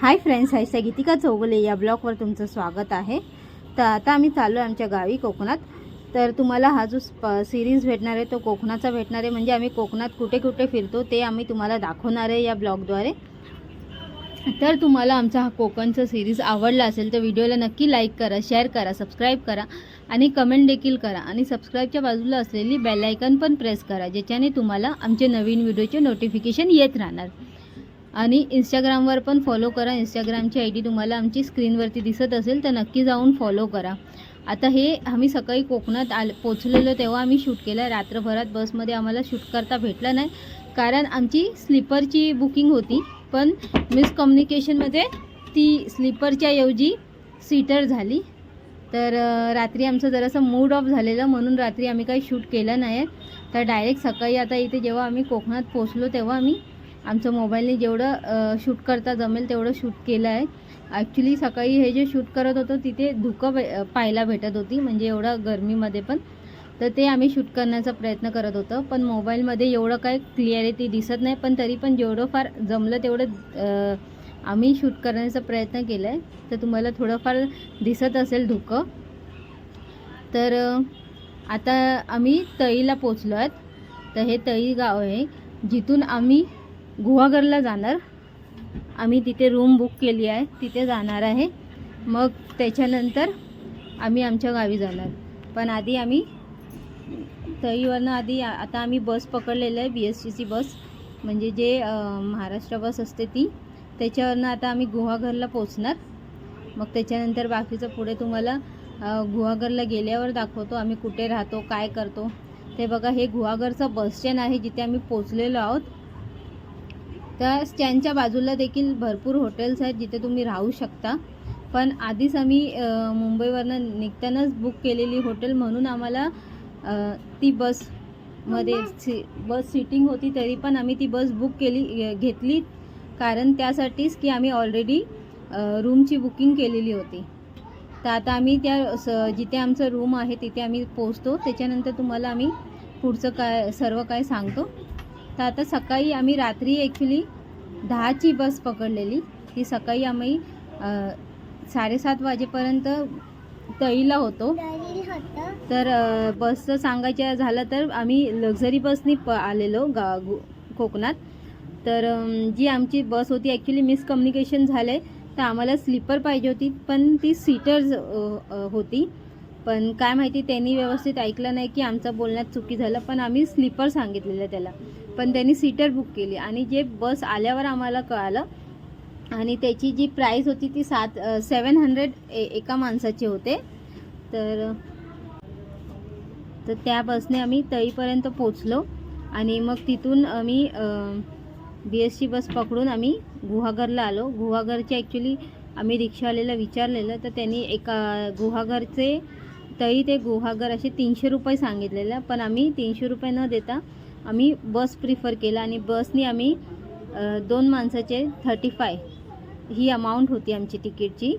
Hi friends हायसा गीतिका चौगले या ब्लॉगवर तुमचं स्वागत आहे. तर आता आम्ही चाललो आहे आमच्या गावी कोकणात. तर तुम्हाला हा जो स्प सिरीज भेटणार आहे तो कोकणाचा भेटणार आहे. म्हणजे आम्ही कोकणात कुठे कुठे फिरतो ते आम्ही तुम्हाला दाखवणार आहे या ब्लॉगद्वारे. तर तुम्हाला आमचा हा कोकणचा सिरीज आवडला असेल तर व्हिडिओला नक्की लाईक करा शेअर करा सबस्क्राईब करा आणि कमेंट देखील करा. आणि सबस्क्राईबच्या बाजूला असलेली बेलायकन पण प्रेस करा ज्याच्याने तुम्हाला आमचे नवीन व्हिडिओचे नोटिफिकेशन येत राहणार. आणि इंस्टाग्रामवर पण फॉलो करा. इंस्टाग्रामची आय डी तुम्हाला आमची स्क्रीनवरती दिसत असेल तर नक्की जाऊन फॉलो करा. आता हे आम्ही सकाळी कोकणात आल पोचलेलो तेव्हा आम्ही शूट केलं. रात्रभरात बसमध्ये आम्हाला शूट करता भेटलं नाही. कारण आमची स्लीपरची बुकिंग होती पण मिसकम्युनिकेशनमध्ये ती स्लीपरच्या ऐवजी सीटर झाली. तर रात्री आमचं जरासं मूड ऑफ झालेलं म्हणून रात्री आम्ही काही शूट केलं नाही. तर डायरेक्ट सकाळी आता इथे जेव्हा आम्ही कोकणात पोचलो तेव्हा आम्ही आमचं मोबाईलने जेवढं शूट करता जमेल तेवढं शूट केलं आहे. ॲक्च्युली सकाळी हे जे शूट करत होतो तिथे धुकं पाहायला भेटत होती म्हणजे एवढं गरमीमध्ये पण. तर ते आम्ही शूट करण्याचा प्रयत्न करत होतो पण मोबाईलमध्ये एवढं काय क्लिअरिटी दिसत नाही पण तरी पण जेवढं फार जमलं तेवढं आम्ही शूट करण्याचा प्रयत्न केला आहे तर तुम्हाला थोडंफार दिसत असेल धुकं. तर आता आम्ही तळीला पोचलो आहेत तर हे तळी गाव आहे. जिथून आम्ही गुहागरला जाणार. आम्ही तिथे रूम बुक केली आहे. तिथे जाणार आहे. मग त्याच्यानंतर आम्ही आमच्या गावी जाणार. पण आधी आम्ही तळीवरनं आधी आता आम्ही बस पकडलेलं आहे B S T C bus म्हणजे जे महाराष्ट्र बस असते ती. त्याच्यावरनं आता आम्ही गुहागरला पोचणार मग त्याच्यानंतर बाकीचं पुढे तुम्हाला गुहागरला गेल्यावर दाखवतो आम्ही कुठे राहतो काय करतो. ते बघा हे गुहागरचं बस स्टँड आहे जिथे आम्ही पोचलेलो आहोत. त्या स्टँडच्या बाजूला देखील भरपूर हॉटेल्स आहेत जिथे तुम्ही राहू शकता. पण आधीच आम्ही मुंबईवरनं निघतानाच बुक केलेली हॉटेल म्हणून आम्हाला ती बसमध्ये सी बस सिटिंग होती तरी पण आम्ही ती बस बुक केली घेतली. कारण त्यासाठीच की आम्ही ऑलरेडी रूमची बुकिंग केलेली होती. तर आता आम्ही त्या स जिथे आमचं रूम आहे तिथे आम्ही पोचतो त्याच्यानंतर तुम्हाला आम्ही पुढचं काय सर्व काय सांगतो. तर आता सकाळी आम्ही रात्री ॲक्च्युली दहाची बस पकडलेली. ती सकाळी आम्ही साडेसात वाजेपर्यंत तळीला होतो. तर बसचं सांगायचं झालं तर आम्ही लक्झरी बसनी प आलेलो गा गु- कोकणात. तर जी आमची बस होती ॲक्च्युली मिसकम्युनिकेशन झालं. आहे तर आम्हाला स्लीपर पाहिजे होती पण ती सीटर्स होती. पण काय माहिती त्यांनी व्यवस्थित ऐकलं नाही की आमचं बोलण्यात चुकी झालं पण आम्ही स्लीपर सांगितलेलं त्याला. पण त्यांनी सीटर बुक केली. आणि जे बस आल्यावर आम्हाला कळालं आणि त्याची जी प्राईस होती ती सात सेवन हंड्रेड ए एका माणसाचे होते. तर तर त्या बसने आम्ही तळीपर्यंत पोचलो आणि मग तिथून आम्ही बी एस सी बस पकडून आम्ही गुहागरला आलो. गुहागरचे ॲक्च्युली आम्ही रिक्षावाल्याला विचारलेलं तर त्यांनी एका गुहागरचे तळी ते गुहागर असे तीनशे रुपये सांगितलेलं पण आम्ही तीनशे रुपये न देता आम्ही बस प्रिफर केला आणि बसनी आम्ही दोन माणसाचे थर्टी फाय ही अमाऊंट होती आमची तिकीटची.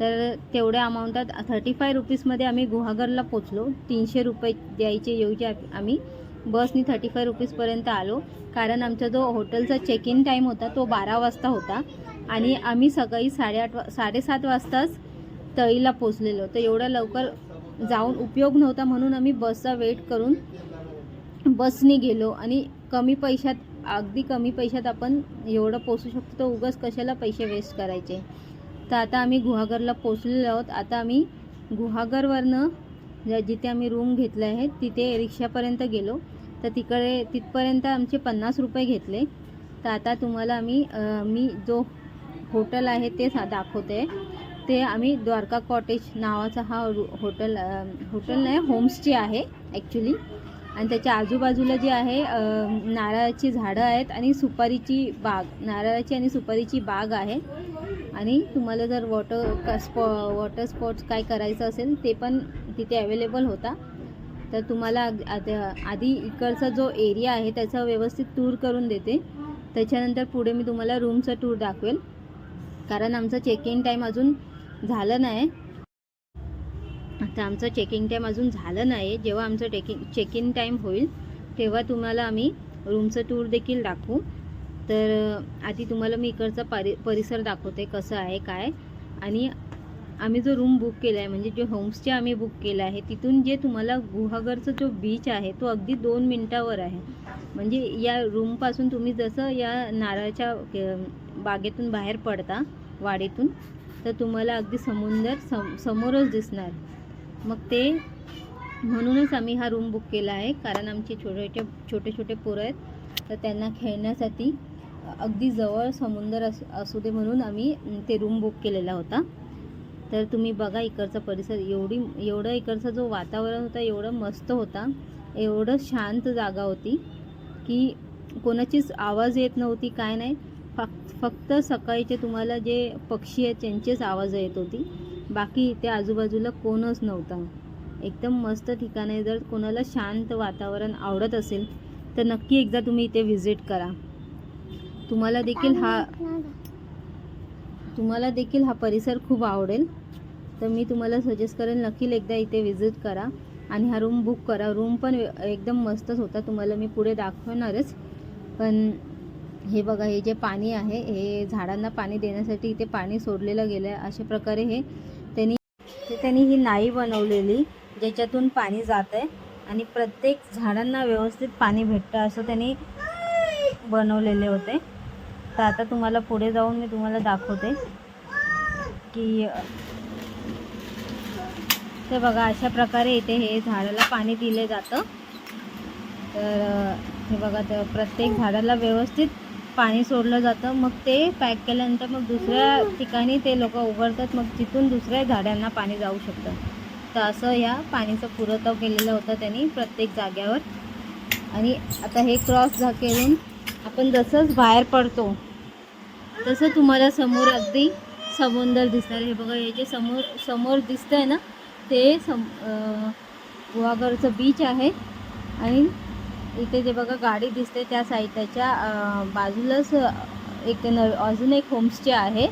तर तेवढ्या अमाऊंटात थर्टी फाय रुपीजमध्ये आम्ही गुहागरला पोचलो. तीनशे रुपये द्यायचे ऐवजी आम्ही. बसनी थर्टी फाय रुपीजपर्यंत आलो. कारण आमचा जो हॉटेलचा चेक इन टाईम होता तो बारा वाजता होता. आणि आम्ही सकाळी साडेआठ वा साडेसात वाजताच तळीला पोचलेलो. तर एवढ्या लवकर जाऊन उपयोग नव्हता म्हणून आम्ही बसचा वेट करून बसने गेलो आणि कमी पैशात अगदी कमी पैशात आपण एवढं पोचू शकतो तर उगाच कशाला पैसे वेस्ट करायचे? तर आता आम्ही गुहागरला पोचलेलो आहोत. आता आम्ही गुहागरवरनं जिथे आम्ही रूम घेतलं आहे तिथे रिक्षापर्यंत गेलो. तर तिकडे तिथपर्यंत आमचे पन्नास रुपये घेतले. तर आता तुम्हाला आम्ही मी जो होटल आहे ते सा दाखवते. ते आम्ही द्वारका कॉटेज नावाचा हा रू- हॉटेल हॉटेल नाही होमस्टे आहे ॲक्च्युली आणि त्याच्या आजूबाजूला जे आहे नारळाची झाडं आहेत आणि सुपारीची बाग. नारळाची आणि सुपारीची बाग आहे. आणि तुम्हाला जर वॉटर स्पॉ वॉटर स्पॉट्स काय करायचं असेल ते पण तिथे अवेलेबल होता. तर तुम्हाला आधी इकडचा जो एरिया आहे त्याचा व्यवस्थित टूर करून देते. त्याच्यानंतर पुढे मी तुम्हाला रूमचा टूर दाखवेल. कारण आमचा चेक इन टाईम अजून झालं नाही. आता आमचं चेकिंग टाईम अजून झालं नाही जेव्हा आमचं टेकिंग चेक इन टाईम होईल तेव्हा तुम्हाला आम्ही रूमचं टूर देखील दाखवू. तर आधी तुम्हाला मी इकडचा परि परिसर दाखवते कसं आहे काय. आणि आम्ही जो रूम बुक केला आहे म्हणजे जो होमस्टे आम्ही बुक केला आहे तिथून जे तुम्हाला गुहागरचा जो बीच आहे तो अगदी दोन मिनटावर आहे. म्हणजे या रूमपासून तुम्ही जसं या नारळाच्या बागेतून बाहेर पडता वाडीतून तर तुम्हाला अगदी समुंदर सम समोरच दिसणार. मग ते म्हणूनच आम्ही हा रूम बुक केला आहे कारण आमचे छोटे छोटे छोटे पोरं आहेत. तर त्यांना खेळण्यासाठी अगदी जवळ समुंदर अस असू दे म्हणून आम्ही ते रूम बुक केलेला होता. तर तुम्ही बघा इकडचा परिसर एवढी एवढं इकडचा जो वातावरण होता एवढं मस्त होता. एवढं शांत जागा होती की कोणाचीच आवाज येत नव्हती काय नाही. फक्त फक्त सकाळीचे तुम्हाला जे पक्षी आहेत त्यांचेच आवाज येत होती. बाकी इथे आजूबाजूला कोणच नव्हता. एकदम मस्त ठिकाण आहे. जर कोणाला शांत वातावरण आवडत असेल तर नक्की एकदा तुम्ही इथे व्हिजिट करा. तुम्हाला देखील हा तुम्हाला देखील हा परिसर खूप आवडेल. तर मी तुम्हाला सजेस्ट करेन नक्की एकदा इथे व्हिजिट करा. आणि हा रूम बुक करा. रूम पण एकदम मस्तच होता. तुम्हाला मी पुढे दाखवणारच. पण हे बघा हे जे पाणी आहे हे झाडांना पाणी देण्यासाठी इथे पाणी सोडलेलं गेलं आहे अशा प्रकारे हे त्यांनी त्यांनी ही नाई बनवलेली ज्याच्यातून पाणी जात आहे आणि प्रत्येक झाडांना व्यवस्थित पाणी भेटतं असं त्यांनी बनवलेले होते. तर आता तुम्हाला पुढे जाऊन मी तुम्हाला दाखवते की ते बघा अशा प्रकारे इथे हे झाडाला पाणी दिले जातं. तर हे बघा तर प्रत्येक झाडाला व्यवस्थित पाणी सोडलं जातं मग ते पॅक केल्यानंतर मग दुसऱ्या ठिकाणी ते लोक उघडतात मग तिथून दुसऱ्या झाडांना पाणी जाऊ शकतं. तर असं या पाणीचा पुरवठा केलेला होता त्यांनी प्रत्येक जाग्यावर आणि आता हे क्रॉस झा आपण जसंच बाहेर पडतो तसं तुम्हाला समोर अगदी समुंदर दिसणार हे बघा हे जे समोर समोर दिसतंय ना ते सम गुहागरचं बीच आहे. आणि इथे जे बघा गाडी दिसते त्या साईडच्या बाजूलाच एक न अजून एक होमस्टे आहे.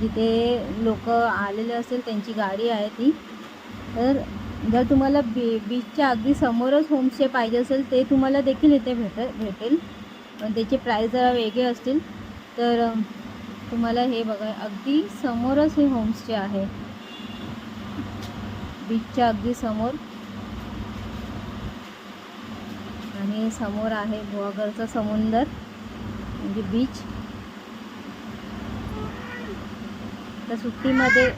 जिथे लोक आलेले असेल त्यांची गाडी आहे ती. तर जर तुम्हाला बी बीचच्या अगदी समोरच होमस्टे पाहिजे असेल ते तुम्हाला देखील इथे भेट भेटेल. पण त्याचे प्राईस जरा वेगळे असतील. तर तुम्हाला हे बघा अगदी समोरच हे होमस्टे आहे. बीचच्या अगदी समोर. आणि समोर आहे गुहागरचा समुंदर म्हणजे बीच तर सुट्टीमध्ये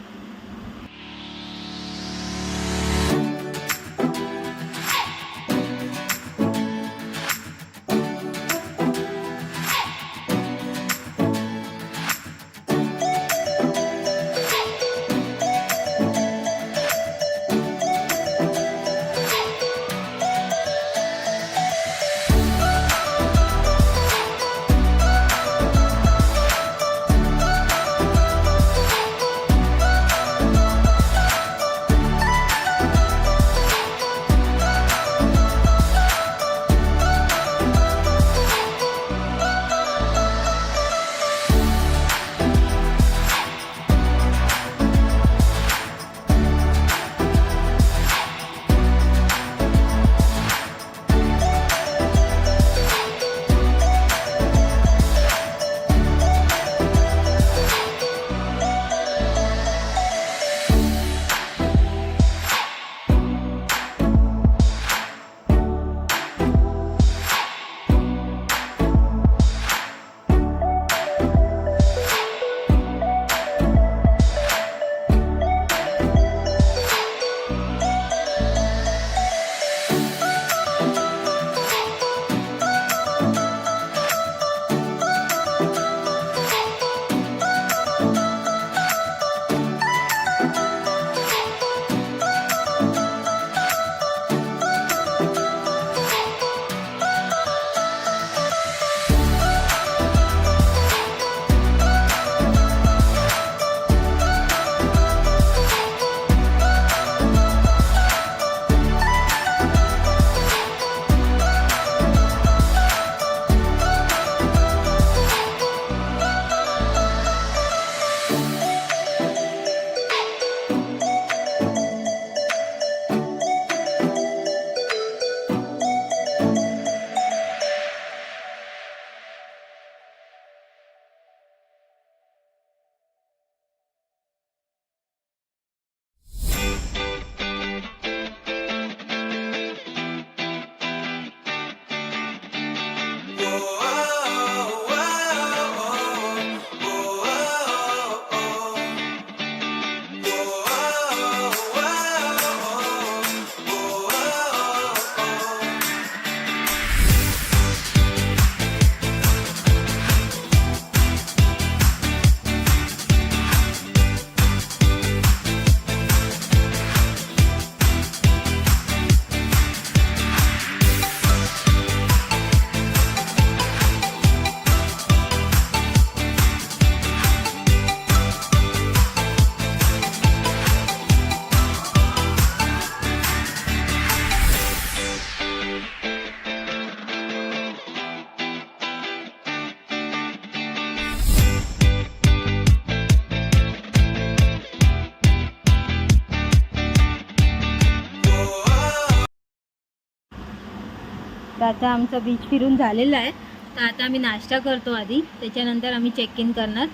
आता आमचा बीच फिरून झालेला आहे. तर आता आम्ही नाश्ता करतो आधी. त्याच्यानंतर आम्ही चेक इन करणार.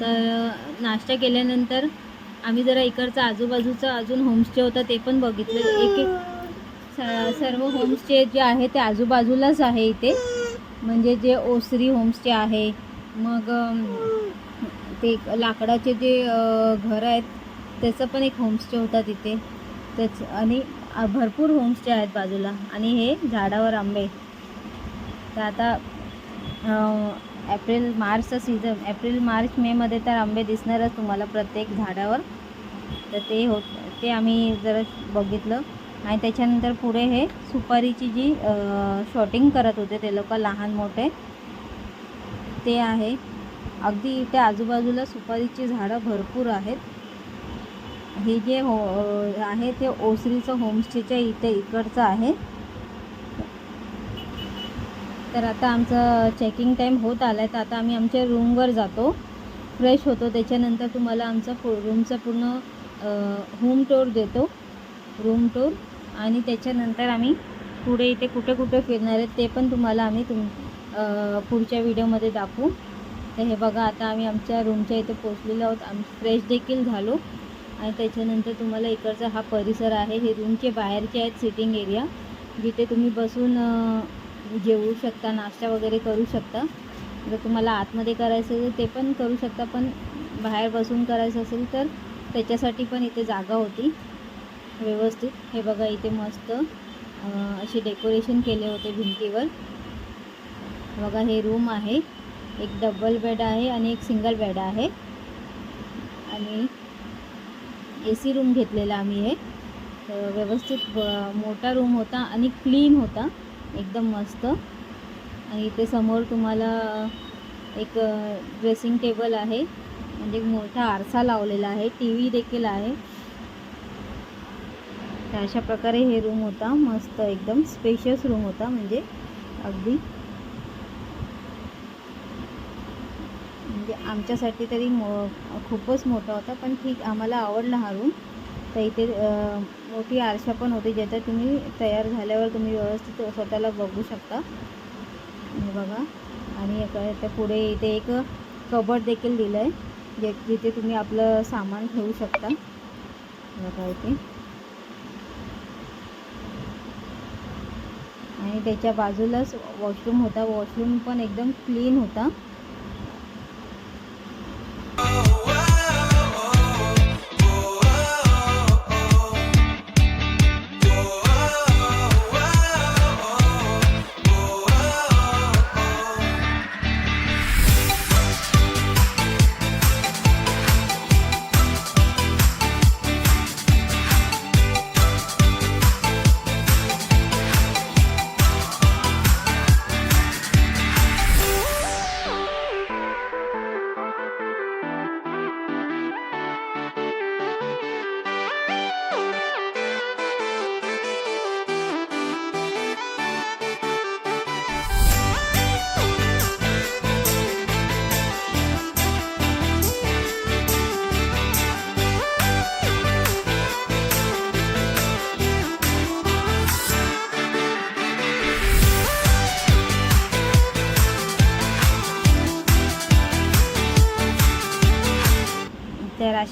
तर नाश्ता केल्यानंतर आम्ही जरा इकडचं आजूबाजूचं अजून होमस्टे होता ते पण बघितलं. एक एक स- सर्व होमस्टे जे आहे ते आजूबाजूलाच आहे इथे. म्हणजे जे ओसरी होमस्टे आहे मग ते लाकडाचे जे घर आहेत त्याचं पण एक होमस्टे होता तिथे त्याच आणि भरपूर होमस्टे आहेत बाजूला आणि हे झाडावर आंबे. तर आता एप्रिल मार्चचा सीझन एप्रिल मार्च मेमध्ये तर आंबे दिसणारच तुम्हाला प्रत्येक झाडावर. तर ते हो ते आम्ही जरा बघितलं. आणि त्याच्यानंतर पुढे हे सुपारीची जी शॉटिंग करत होते ते लोक लहान मोठे ते आहे. अगदी इथे आजूबाजूला सुपारीची झाडं भरपूर आहेत. हे जे हो आहे ते ओसरीचं होमस्टेच्या इथे इकडचं आहे. तर आता आमचं चेकिंग टाईम होत आला आहे तर आता आम्ही आमच्या रूमवर जातो. फ्रेश होतो त्याच्यानंतर तुम्हाला आमचा पू रूमचा पूर्ण होम टूर देतो. रूम टूर आणि त्याच्यानंतर आम्ही पुढे इथे कुठे कुठे फिरणार आहेत ते पण तुम्हाला आम्ही तुम पुढच्या व्हिडिओमध्ये दाखवू. तर हे बघा आता आम्ही आमच्या रूमच्या इथे पोचलेलो आहोत. आम्ही फ्रेश देखील झालो. आणि त्याच्यानंतर तुम्हाला इकडचा हा परिसर आहे. हे रूमचे बाहेरचे आहेत सिटिंग एरिया. जिथे तुम्ही बसून जेवू शकता नाश्ता वगैरे करू शकता. जर तुम्हाला आतमध्ये करायचं असेल ते पण करू शकता पण बाहेर बसून करायचं असेल तर त्याच्यासाठी पण इथे जागा होती. व्यवस्थित. हे बघा इथे मस्त असे डेकोरेशन केले होते भिंतीवर. बघा हे रूम आहे. एक डबल बेड आहे आणि एक सिंगल बेड आहे. आणि ए सी रूम घेतलेला आम्ही हे. तर व्यवस्थित मोठा रूम होता आणि क्लीन होता. एकदम मस्त. आणि इथे समोर तुम्हाला एक ड्रेसिंग टेबल आहे. म्हणजे एक मोठा आरसा लावलेला आहे. टी व्ही देखील आहे. तर अशा प्रकारे हे रूम होता. मस्त एकदम स्पेशियस रूम होता. म्हणजे अगदी म्हणजे आमच्यासाठी तरी मो खूपच मोठा होता पण ठीक आम्हाला आवडला हा रूम तर इथे मोठी आरशा पण होती ज्याच्यात तुम्ही तयार झाल्यावर तुम्ही व्यवस्थित स्वतःला बघू शकता. हे बघा. आणि त्या पुढे इथे एक कबड देखील दिलं आहे जे जिथे तुम्ही आपलं सामान ठेवू शकता. बघा इथे. आणि त्याच्या बाजूलाच वॉशरूम होता. वॉशरूम पण एकदम क्लीन होता.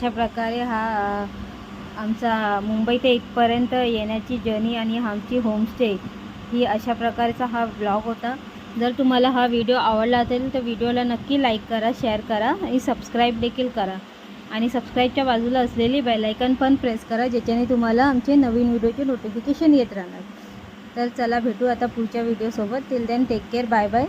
अशा प्रकारे हा आमचा मुंबई ते इथपर्यंत येण्याची जर्नी आणि आमची होमस्टे ही अशा प्रकारचा हा ब्लॉग होता. जर तुम्हाला हा व्हिडिओ आवडला असेल तर व्हिडिओला नक्की लाईक करा शेअर करा आणि सबस्क्राईब देखील करा. आणि सबस्क्राईबच्या बाजूला असलेली बेलायकन पण प्रेस करा ज्याच्याने तुम्हाला आमचे नवीन व्हिडिओचे नोटिफिकेशन येत राहणार. तर चला भेटू आता पुढच्या व्हिडिओसोबत till then take care bye bye